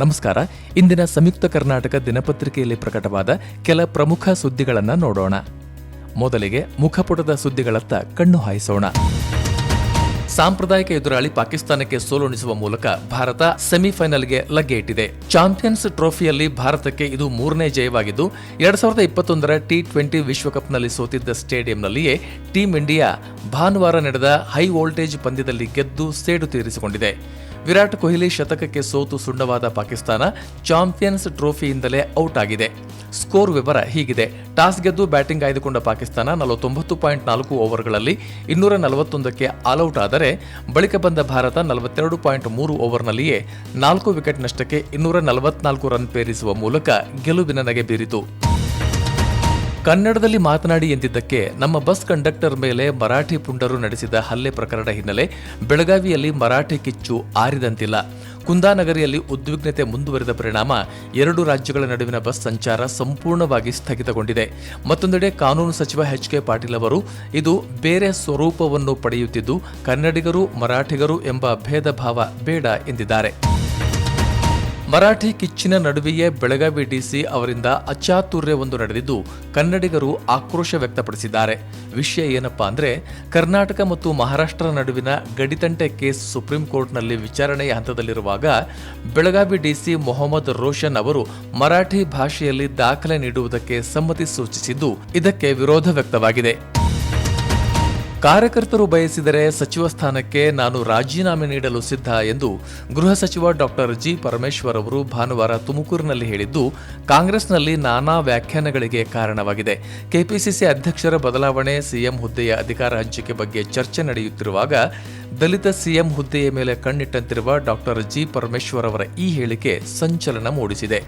ನಮಸ್ಕಾರ. ಇಂದಿನ ಸಂಯುಕ್ತ ಕರ್ನಾಟಕ ದಿನಪತ್ರಿಕೆಯಲ್ಲಿ ಪ್ರಕಟವಾದ ಕೆಲ ಪ್ರಮುಖ ಸುದ್ದಿಗಳನ್ನು ನೋಡೋಣ. ಮೊದಲಿಗೆ ಮುಖಪುಟದ ಸುದ್ದಿಗಳತ್ತ ಕಣ್ಣು ಹಾಯಿಸೋಣ. ಸಾಂಪ್ರದಾಯಿಕ ಎದುರಾಳಿ ಪಾಕಿಸ್ತಾನಕ್ಕೆ ಸೋಲುಣಿಸುವ ಮೂಲಕ ಭಾರತ ಸೆಮಿಫೈನಲ್ಗೆ ಲಗ್ಗೆ ಇಟ್ಟಿದೆ ಚಾಂಪಿಯನ್ಸ್ ಟ್ರೋಫಿಯಲ್ಲಿ ಭಾರತಕ್ಕೆ ಇದು ಮೂರನೇ ಜಯವಾಗಿದ್ದು, ಎರಡ್ ಸಾವಿರದ ಇಪ್ಪತ್ತೊಂದರ ಟಿ ಟ್ವೆಂಟಿ ವಿಶ್ವಕಪ್ನಲ್ಲಿ ಸೋತಿದ್ದ ಸ್ಟೇಡಿಯಂನಲ್ಲಿಯೇ ಟೀಂ ಇಂಡಿಯಾ ಭಾನುವಾರ ನಡೆದ ಹೈ ವೋಲ್ಟೇಜ್ ಪಂದ್ಯದಲ್ಲಿ ಗೆದ್ದು ಸೇಡು ತೀರಿಸಿಕೊಂಡಿದೆ. ವಿರಾಟ್ ಕೊಹ್ಲಿ ಶತಕಕ್ಕೆ ಸೋತು ಸುಣ್ಣವಾದ ಪಾಕಿಸ್ತಾನ ಚಾಂಪಿಯನ್ಸ್ ಟ್ರೋಫಿಯಿಂದಲೇ ಔಟ್ ಆಗಿದೆ. ಸ್ಕೋರ್ ವಿವರ ಹೀಗಿದೆ. ಟಾಸ್ ಗೆದ್ದು ಬ್ಯಾಟಿಂಗ್ ಆಯ್ದುಕೊಂಡ ಪಾಕಿಸ್ತಾನ ನಲವತ್ತೊಂಬತ್ತು ಪಾಯಿಂಟ್ ನಾಲ್ಕು ಓವರ್ಗಳಲ್ಲಿ ಇನ್ನೂರ ನಲವತ್ತೊಂದಕ್ಕೆ ಆಲ್ಔಟ್ ಆದರೆ ಬಳಿಕ ಬಂದ ಭಾರತ ನಲವತ್ತೆರಡು ಪಾಯಿಂಟ್ ಮೂರು ಓವರ್ನಲ್ಲಿಯೇ ನಾಲ್ಕು ವಿಕೆಟ್ ನಷ್ಟಕ್ಕೆ ಇನ್ನೂರ ನಲವತ್ನಾಲ್ಕು ರನ್ ಪೇರಿಸುವ ಮೂಲಕ ಗೆಲುವಿನ ನಗೆ ಬೀರಿತು. ಕನ್ನಡದಲ್ಲಿ ಮಾತನಾಡಿ ಎಂದಿದ್ದಕ್ಕೆ ನಮ್ಮ ಬಸ್ ಕಂಡಕ್ಟರ್ ಮೇಲೆ ಮರಾಠಿ ಪುಂಡರು ನಡೆಸಿದ ಹಲ್ಲೆ ಪ್ರಕರಣ ಹಿನ್ನೆಲೆ ಬೆಳಗಾವಿಯಲ್ಲಿ ಮರಾಠಿ ಕಿಚ್ಚು ಆರಿದಂತಿಲ್ಲ. ಕುಂದಾನಗರಿಯಲ್ಲಿ ಉದ್ವಿಗ್ನತೆ ಮುಂದುವರೆದ ಪರಿಣಾಮ ಎರಡು ರಾಜ್ಯಗಳ ನಡುವಿನ ಬಸ್ ಸಂಚಾರ ಸಂಪೂರ್ಣವಾಗಿ ಸ್ಥಗಿತಗೊಂಡಿದೆ. ಮತ್ತೊಂದೆಡೆ ಕಾನೂನು ಸಚಿವ ಎಚ್ ಕೆ ಪಾಟೀಲ್ ಅವರು ಇದು ಬೇರೆ ಸ್ವರೂಪವನ್ನು ಪಡೆಯುತ್ತಿದ್ದು, ಕನ್ನಡಿಗರು ಮರಾಠಿಗರು ಎಂಬ ಭೇದ ಬೇಡ ಎಂದಿದ್ದಾರೆ. ಮರಾಠಿ ಕಿಚ್ಚಿನ ನಡುವೆಯೇ ಬೆಳಗಾವಿ ಡಿಸಿ ಅವರಿಂದ ಅಚಾತುರ್ಯವೊಂದು ನಡೆದಿದ್ದು ಕನ್ನಡಿಗರು ಆಕ್ರೋಶ ವ್ಯಕ್ತಪಡಿಸಿದ್ದಾರೆ. ವಿಷಯ ಏನಪ್ಪಾ ಅಂದ್ರೆ, ಕರ್ನಾಟಕ ಮತ್ತು ಮಹಾರಾಷ್ಟ್ರ ನಡುವಿನ ಗಡಿತಂಟೆ ಕೇಸ್ ಸುಪ್ರೀಂ ಕೋರ್ಟ್ನಲ್ಲಿ ವಿಚಾರಣೆಯ ಹಂತದಲ್ಲಿರುವಾಗ ಬೆಳಗಾವಿ ಡಿಸಿ ಮೊಹಮ್ಮದ್ ರೋಷನ್ ಅವರು ಮರಾಠಿ ಭಾಷೆಯಲ್ಲಿ ದಾಖಲೆ ನೀಡುವುದಕ್ಕೆ ಸಮ್ಮತಿ ಸೂಚಿಸಿದ್ದು ಇದಕ್ಕೆ ವಿರೋಧ ವ್ಯಕ್ತವಾಗಿದೆ. ಕಾರ್ಯಕರ್ತರು ಬಯಸಿದರೆ ಸಚಿವ ಸ್ಥಾನಕ್ಕೆ ನಾನು ರಾಜೀನಾಮೆ ನೀಡಲು ಸಿದ್ಧ ಎಂದು ಗೃಹ ಸಚಿವ ಡಾಕ್ಟರ್ ಜಿ ಪರಮೇಶ್ವರ್ ಅವರು ಭಾನುವಾರ ತುಮಕೂರಿನಲ್ಲಿ ಹೇಳಿದ್ದು, ಕಾಂಗ್ರೆಸ್ನಲ್ಲಿ ನಾನಾ ವ್ಯಾಖ್ಯಾನಗಳಿಗೆ ಕಾರಣವಾಗಿದೆ. ಕೆಪಿಸಿಸಿ ಅಧ್ಯಕ್ಷರ ಬದಲಾವಣೆ, ಸಿಎಂ ಹುದ್ದೆಯ ಅಧಿಕಾರ ಹಂಚಿಕೆ ಬಗ್ಗೆ ಚರ್ಚೆ ನಡೆಯುತ್ತಿರುವಾಗ ದಲಿತ ಸಿಎಂ ಹುದ್ದೆಯ ಮೇಲೆ ಕಣ್ಣಿಟ್ಟಂತಿರುವ ಡಾಕ್ಟರ್ ಜಿ ಪರಮೇಶ್ವರ್ ಅವರ ಈ ಹೇಳಿಕೆ ಸಂಚಲನ ಮೂಡಿಸಿದೆ.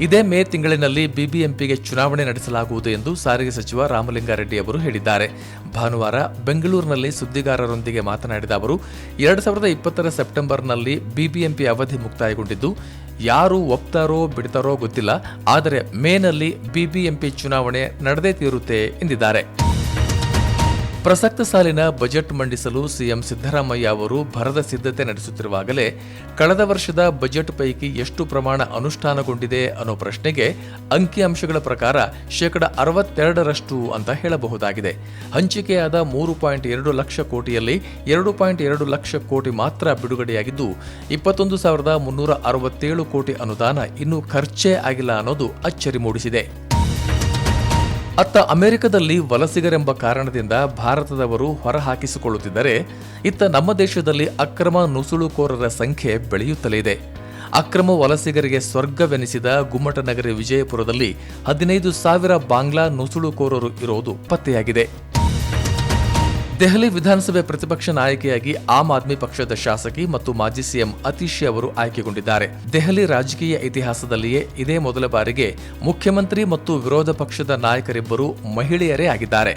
ಇದೇ ಮೇ ತಿಂಗಳಿನಲ್ಲಿ ಬಿಬಿಎಂಪಿಗೆ ಚುನಾವಣೆ ನಡೆಸಲಾಗುವುದು ಎಂದು ಸಾರಿಗೆ ಸಚಿವ ರಾಮಲಿಂಗಾರೆಡ್ಡಿ ಅವರು ಹೇಳಿದ್ದಾರೆ. ಭಾನುವಾರ ಬೆಂಗಳೂರಿನಲ್ಲಿ ಸುದ್ದಿಗಾರರೊಂದಿಗೆ ಮಾತನಾಡಿದ ಅವರು, ಎರಡು ಸಾವಿರದ ಇಪ್ಪತ್ತರ ಸೆಪ್ಟೆಂಬರ್ನಲ್ಲಿ ಬಿಬಿಎಂಪಿ ಅವಧಿ ಮುಕ್ತಾಯಗೊಂಡಿದ್ದು, ಯಾರು ಒಪ್ತಾರೋ ಬಿಡ್ತಾರೋ ಗೊತ್ತಿಲ್ಲ, ಆದರೆ ಮೇನಲ್ಲಿ ಬಿಬಿಎಂಪಿ ಚುನಾವಣೆ ನಡೆದೇ ತೀರುತ್ತೆ ಎಂದಿದ್ದಾರೆ. ಪ್ರಸಕ್ತ ಸಾಲಿನ ಬಜೆಟ್ ಮಂಡಿಸಲು ಸಿಎಂ ಸಿದ್ದರಾಮಯ್ಯ ಅವರು ಭರದ ಸಿದ್ಧತೆ ನಡೆಸುತ್ತಿರುವಾಗಲೇ ಕಳೆದ ವರ್ಷದ ಬಜೆಟ್ ಪೈಕಿ ಎಷ್ಟು ಪ್ರಮಾಣ ಅನುಷ್ಠಾನಗೊಂಡಿದೆ ಅನ್ನೋ ಪ್ರಶ್ನೆಗೆ ಅಂಕಿಅಂಶಗಳ ಪ್ರಕಾರ ಶೇಕಡ ಅರವತ್ತೆರಡರಷ್ಟು ಅಂತ ಹೇಳಬಹುದಾಗಿದೆ. ಹಂಚಿಕೆಯಾದ ಮೂರು ಪಾಯಿಂಟ್ ಎರಡು ಲಕ್ಷ ಕೋಟಿಯಲ್ಲಿ ಎರಡು ಪಾಯಿಂಟ್ ಎರಡು ಲಕ್ಷ ಕೋಟಿ ಮಾತ್ರ ಬಿಡುಗಡೆಯಾಗಿದ್ದು, ಇಪ್ಪತ್ತೊಂದು ಸಾವಿರದ ಮುನ್ನೂರ ಅರವತ್ತೇಳು ಕೋಟಿ ಅನುದಾನ ಇನ್ನೂ ಖರ್ಚೇ ಆಗಿಲ್ಲ ಅನ್ನೋದು ಅಚ್ಚರಿ ಮೂಡಿಸಿದೆ. ಅತ್ತ ಅಮೆರಿಕದಲ್ಲಿ ವಲಸಿಗರೆಂಬ ಕಾರಣದಿಂದ ಭಾರತದವರು ಹೊರಹಾಕಿಸಿಕೊಳ್ಳುತ್ತಿದ್ದರೆ, ಇತ್ತ ನಮ್ಮ ದೇಶದಲ್ಲಿ ಅಕ್ರಮ ನುಸುಳುಕೋರರ ಸಂಖ್ಯೆ ಬೆಳೆಯುತ್ತಲೇ ಇದೆ. ಅಕ್ರಮ ವಲಸಿಗರಿಗೆ ಸ್ವರ್ಗವೆನಿಸಿದ ಗುಮ್ಮಟನಗರಿ ವಿಜಯಪುರದಲ್ಲಿ ಹದಿನೈದು ಸಾವಿರ ಬಾಂಗ್ಲಾ ನುಸುಳುಕೋರರು ಇರೋದು ಪತ್ತೆಯಾಗಿದೆ. ದೆಹಲಿ ವಿಧಾನಸಭೆ ಪ್ರತಿಪಕ್ಷ ನಾಯಕಿಯಾಗಿ ಆಮ್ ಆದ್ಮಿ ಪಕ್ಷದ ಶಾಸಕಿ ಮತ್ತು ಮಾಜಿ ಸಿಎಂ ಅತೀಶಿ ಅವರು ಆಯ್ಕೆಗೊಂಡಿದ್ದಾರೆ. ದೆಹಲಿ ರಾಜಕೀಯ ಇತಿಹಾಸದಲ್ಲಿಯೇ ಇದೇ ಮೊದಲ ಬಾರಿಗೆ ಮುಖ್ಯಮಂತ್ರಿ ಮತ್ತು ವಿರೋಧ ಪಕ್ಷದ ನಾಯಕರಿಬ್ಬರು ಮಹಿಳೆಯರೇ ಆಗಿದ್ದಾರೆ.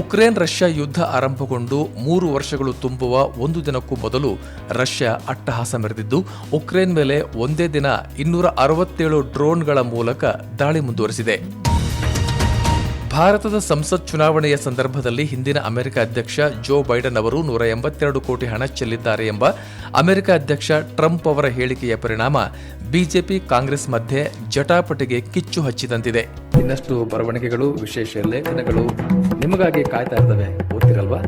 ಉಕ್ರೇನ್ ರಷ್ಯಾ ಯುದ್ಧ ಆರಂಭಗೊಂಡು ಮೂರು ವರ್ಷಗಳು ತುಂಬುವ ಒಂದು ದಿನಕ್ಕೂ ಮೊದಲು ರಷ್ಯಾ ಅಟ್ಟಹಾಸ ಮೆರೆದಿದ್ದು, ಉಕ್ರೇನ್ ಮೇಲೆ ಒಂದೇ ದಿನ ಇನ್ನೂರ ಅರವತ್ತೇಳು ಡ್ರೋನ್ಗಳ ಮೂಲಕ ದಾಳಿ ಮುಂದುವರೆಸಿದೆ. ಭಾರತದ ಸಂಸತ್ ಚುನಾವಣೆಯ ಸಂದರ್ಭದಲ್ಲಿ ಹಿಂದಿನ ಅಮೆರಿಕ ಅಧ್ಯಕ್ಷ ಜೋ ಬೈಡನ್ ಅವರು ನೂರ ಎಂಬತ್ತೆರಡು ಕೋಟಿ ಹಣ ಚೆಲ್ಲಿದ್ದಾರೆ ಎಂಬ ಅಮೆರಿಕ ಅಧ್ಯಕ್ಷ ಟ್ರಂಪ್ ಅವರ ಹೇಳಿಕೆಯ ಪರಿಣಾಮ ಬಿಜೆಪಿ ಕಾಂಗ್ರೆಸ್ ಮಧ್ಯೆ ಜಟಾಪಟಿಗೆ ಕಿಚ್ಚು ಹಚ್ಚಿದಂತಿದೆ. ಇನ್ನಷ್ಟು ಬರವಣಿಗೆಗಳು, ವಿಶೇಷ ಲೇಖನಗಳು ನಿಮಗಾಗಿ ಕಾಯ್ತಾ ಇರ್ತವೆ. ಓದ್ತಿರಲ್ವಾ?